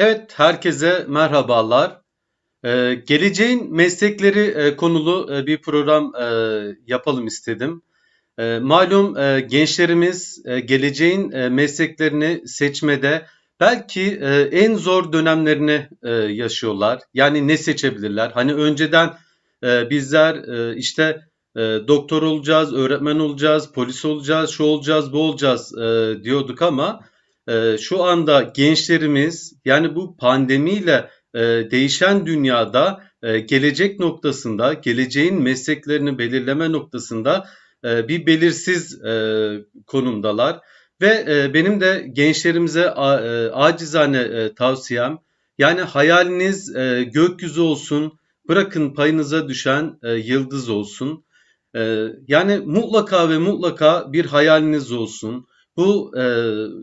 Evet, herkese merhabalar. Ee, geleceğin meslekleri e, konulu e, bir program e, yapalım istedim. E, malum e, gençlerimiz e, geleceğin e, mesleklerini seçmede belki e, en zor dönemlerini e, yaşıyorlar. Yani ne seçebilirler? Hani önceden e, bizler e, işte e, doktor olacağız, öğretmen olacağız, polis olacağız, şu olacağız, bu olacağız e, diyorduk ama e, şu anda gençlerimiz yani bu pandemiyle e, değişen dünyada e, gelecek noktasında, geleceğin mesleklerini belirleme noktasında e, bir belirsiz e, konumdalar. Ve benim de gençlerimize acizane tavsiyem yani hayaliniz gökyüzü olsun, bırakın payınıza düşen yıldız olsun. Yani mutlaka ve mutlaka bir hayaliniz olsun. Bu e,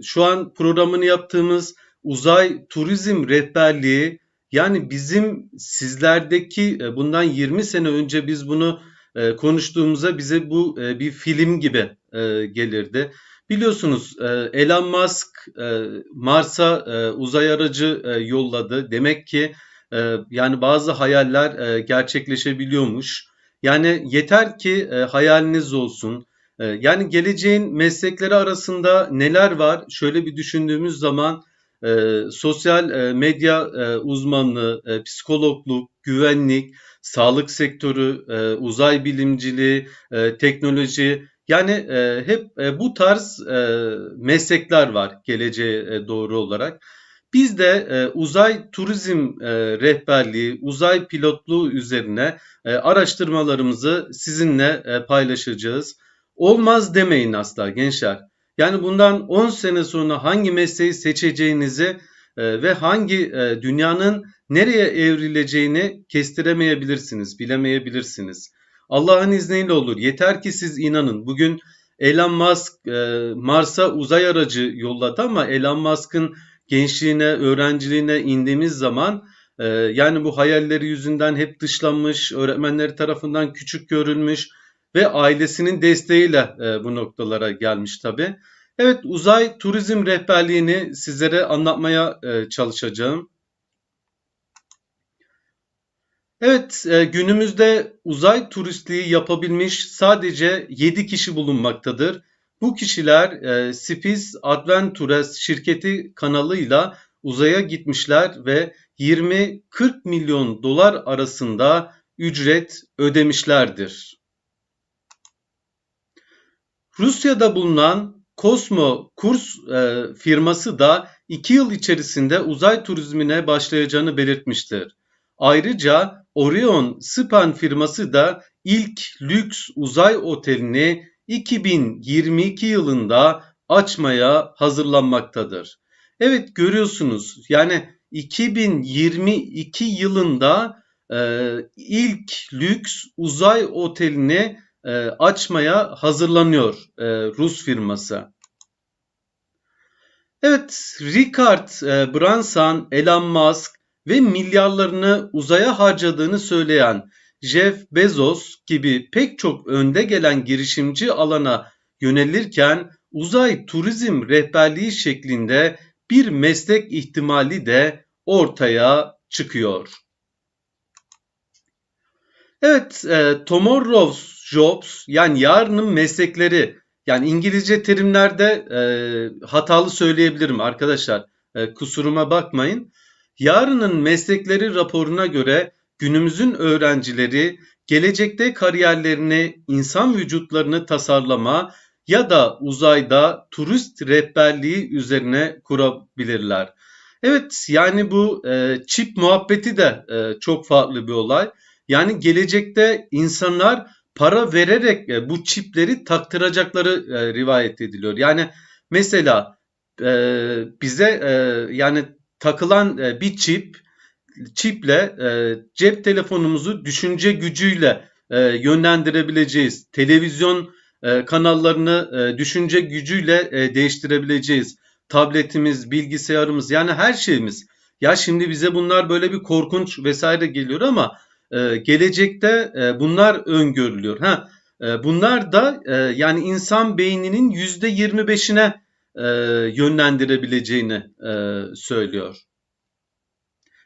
şu an programını yaptığımız uzay turizm rehberliği yani bizim sizlerdeki e, bundan 20 sene önce biz bunu e, konuştuğumuzda bize bu e, bir film gibi e, gelirdi. Biliyorsunuz e, Elon Musk e, Mars'a e, uzay aracı e, yolladı. Demek ki e, yani bazı hayaller e, gerçekleşebiliyormuş. Yani yeter ki e, hayaliniz olsun. E, yani geleceğin meslekleri arasında neler var? Şöyle bir düşündüğümüz zaman e, sosyal e, medya e, uzmanlığı, psikologluk, güvenlik, sağlık sektörü, uzay bilimciliği, teknoloji yani hep bu tarz meslekler var geleceğe doğru olarak. Biz de uzay turizm rehberliği, uzay pilotluğu üzerine araştırmalarımızı sizinle paylaşacağız. Olmaz demeyin asla gençler. Yani bundan 10 sene sonra hangi mesleği seçeceğinizi e, ve hangi e, dünyanın nereye evrileceğini kestiremeyebilirsiniz, bilemeyebilirsiniz. Allah'ın izniyle olur. Yeter ki siz inanın. Bugün Elon Musk e, Mars'a uzay aracı yolladı ama Elon Musk'ın gençliğine, öğrenciliğine indiğimiz zaman yani bu hayalleri yüzünden hep dışlanmış, öğretmenleri tarafından küçük görülmüş ve ailesinin desteğiyle e, bu noktalara gelmiş tabi. Evet uzay turizm rehberliğini sizlere anlatmaya e, çalışacağım. Evet e, günümüzde uzay turistliği yapabilmiş sadece 7 kişi bulunmaktadır. Bu kişiler e, Space Adventures şirketi kanalıyla uzaya gitmişler ve 20-40 milyon dolar arasında ücret ödemişlerdir. Rusya'da bulunan Cosmo Kurs e, firması da 2 yıl içerisinde uzay turizmine başlayacağını belirtmiştir. Ayrıca Orion Span firması da ilk lüks uzay otelini 2022 yılında açmaya hazırlanmaktadır. Evet görüyorsunuz yani 2022 yılında e, ilk lüks uzay otelini e, açmaya hazırlanıyor e, Rus firması. Evet, Richard e, Branson, Elon Musk ve milyarlarını uzaya harcadığını söyleyen Jeff Bezos gibi pek çok önde gelen girişimci alana yönelirken uzay turizm rehberliği şeklinde bir meslek ihtimali de ortaya çıkıyor. Evet, e, tomorrow's jobs yani yarının meslekleri yani İngilizce terimlerde e, hatalı söyleyebilirim arkadaşlar. E, kusuruma bakmayın. Yarının meslekleri raporuna göre günümüzün öğrencileri gelecekte kariyerlerini, insan vücutlarını tasarlama ya da uzayda turist rehberliği üzerine kurabilirler. Evet yani bu e, çip muhabbeti de e, çok farklı bir olay. Yani gelecekte insanlar para vererek e, bu çipleri taktıracakları e, rivayet ediliyor. Yani mesela e, bize yani takılan bir çip çiple cep telefonumuzu düşünce gücüyle yönlendirebileceğiz. Televizyon kanallarını düşünce gücüyle değiştirebileceğiz. Tabletimiz, bilgisayarımız yani her şeyimiz. Ya şimdi bize bunlar böyle bir korkunç vesaire geliyor ama e, gelecekte e, bunlar öngörülüyor. Ha, e, bunlar da e, yani insan beyninin yüzde yirmi beşine e, yönlendirebileceğini söylüyor.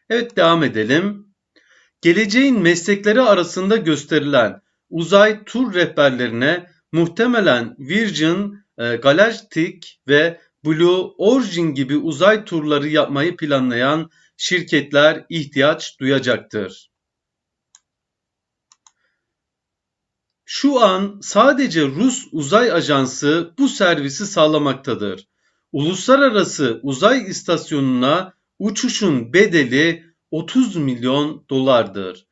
Evet devam edelim. Geleceğin meslekleri arasında gösterilen uzay tur rehberlerine muhtemelen Virgin, Galactic ve Blue Origin gibi uzay turları yapmayı planlayan şirketler ihtiyaç duyacaktır. Şu an sadece Rus Uzay Ajansı bu servisi sağlamaktadır. Uluslararası Uzay İstasyonu'na uçuşun bedeli 30 milyon dolardır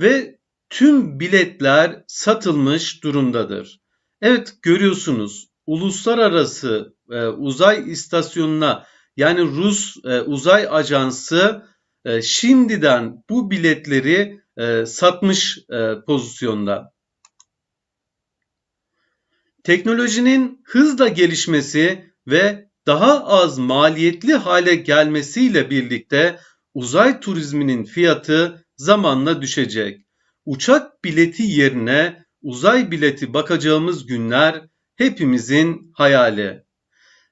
ve tüm biletler satılmış durumdadır. Evet görüyorsunuz uluslararası e, uzay istasyonuna yani Rus e, uzay ajansı e, şimdiden bu biletleri e, satmış e, pozisyonda. Teknolojinin hızla gelişmesi ve daha az maliyetli hale gelmesiyle birlikte uzay turizminin fiyatı zamanla düşecek. Uçak bileti yerine uzay bileti bakacağımız günler hepimizin hayali.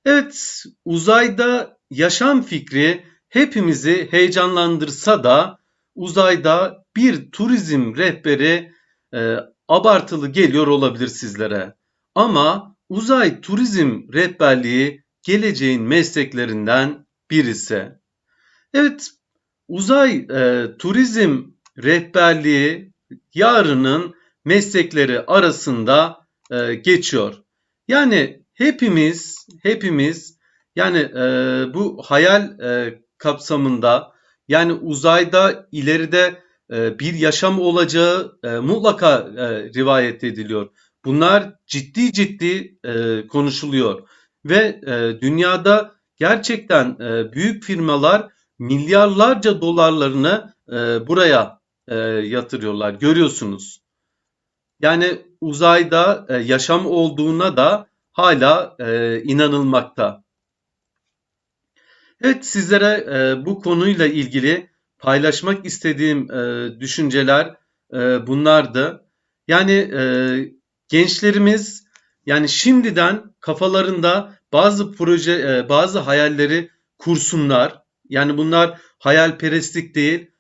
Evet, uzayda yaşam fikri hepimizi heyecanlandırsa da uzayda bir turizm rehberi e, abartılı geliyor olabilir sizlere. Ama uzay turizm rehberliği geleceğin mesleklerinden birisi. Evet, uzay e, turizm rehberliği yarının meslekleri arasında e, geçiyor. Yani hepimiz hepimiz yani e, bu hayal e, kapsamında yani uzayda ileride e, bir yaşam olacağı e, mutlaka e, rivayet ediliyor. Bunlar ciddi ciddi e, konuşuluyor ve e, dünyada gerçekten e, büyük firmalar milyarlarca dolarlarını e, buraya e, yatırıyorlar. Görüyorsunuz. Yani uzayda e, yaşam olduğuna da hala e, inanılmakta. Evet sizlere e, bu konuyla ilgili paylaşmak istediğim e, düşünceler e, bunlardı. Yani e, gençlerimiz yani şimdiden kafalarında bazı proje, e, bazı hayalleri kursunlar. Yani bunlar hayalperestlik değil.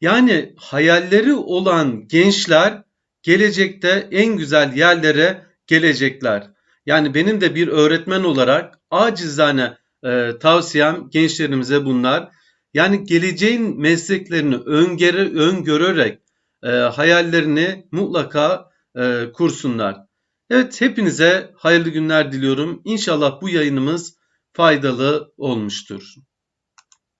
Yani hayalleri olan gençler gelecekte en güzel yerlere gelecekler. Yani benim de bir öğretmen olarak acizane e, tavsiyem gençlerimize bunlar. Yani geleceğin mesleklerini öngörü, öngörerek e, hayallerini mutlaka e, kursunlar. Evet hepinize hayırlı günler diliyorum. İnşallah bu yayınımız faydalı olmuştur.